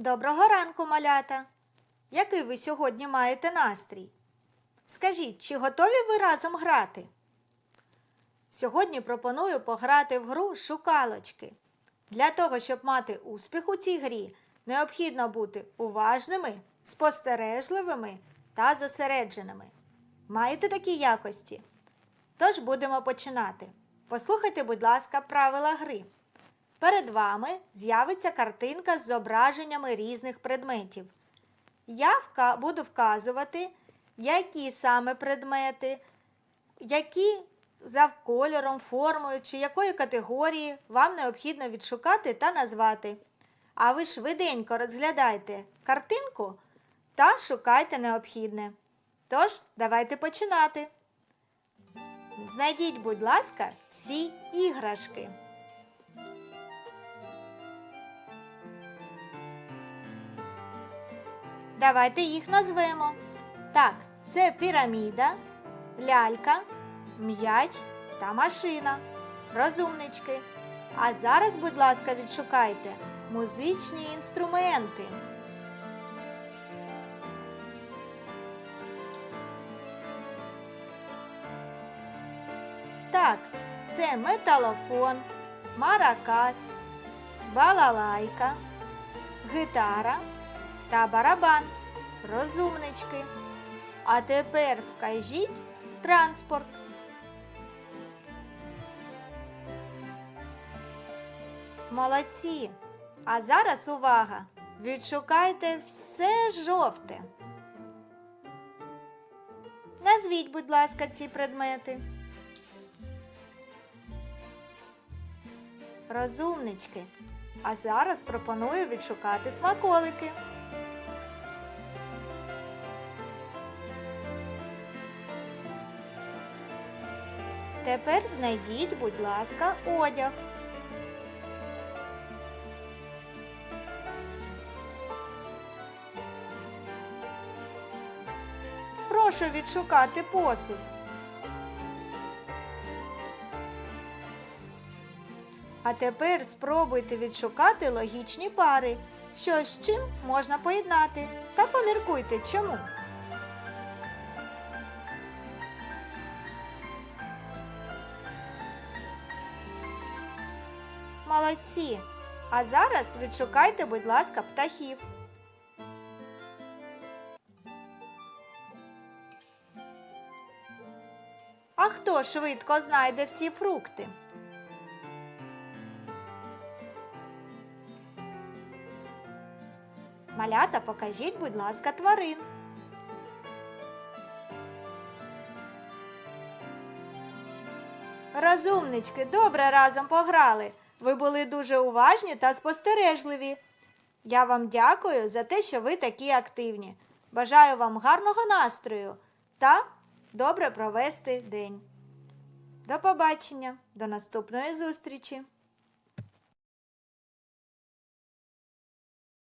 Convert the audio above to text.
Доброго ранку, малята! Який ви сьогодні маєте настрій? Скажіть, чи готові ви разом грати? Сьогодні пропоную пограти в гру шукалочки. Для того, щоб мати успіх у цій грі, необхідно бути уважними, спостережливими та зосередженими. Маєте такі якості? Тож будемо починати. Послухайте, будь ласка, правила гри. Перед вами з'явиться картинка з зображеннями різних предметів. Я буду вказувати, які саме предмети, які за кольором, формою чи якої категорії вам необхідно відшукати та назвати. А ви швиденько розглядайте картинку та шукайте необхідне. Тож, давайте починати. Знайдіть, будь ласка, всі іграшки. Давайте їх назвемо. Так, це піраміда, лялька, м'яч та машина. Розумнички. А зараз, будь ласка, відшукайте музичні інструменти. Так, це металофон, маракас, балалайка, гітара та барабан. Розумнички. А тепер вкажіть транспорт. Молодці. А зараз увага! Відшукайте все жовте. Назвіть, будь ласка, ці предмети. Розумнички. А зараз пропоную відшукати смаколики. Тепер знайдіть, будь ласка, одяг. Прошу відшукати посуд. А тепер спробуйте відшукати логічні пари, що з чим можна поєднати, та поміркуйте чому. Молодці! А зараз відшукайте, будь ласка, птахів. А хто швидко знайде всі фрукти? Малята, покажіть, будь ласка, тварин. Розумнички, добре разом пограли. Ви були дуже уважні та спостережливі. Я вам дякую за те, що ви такі активні. Бажаю вам гарного настрою та добре провести день. До побачення, до наступної зустрічі!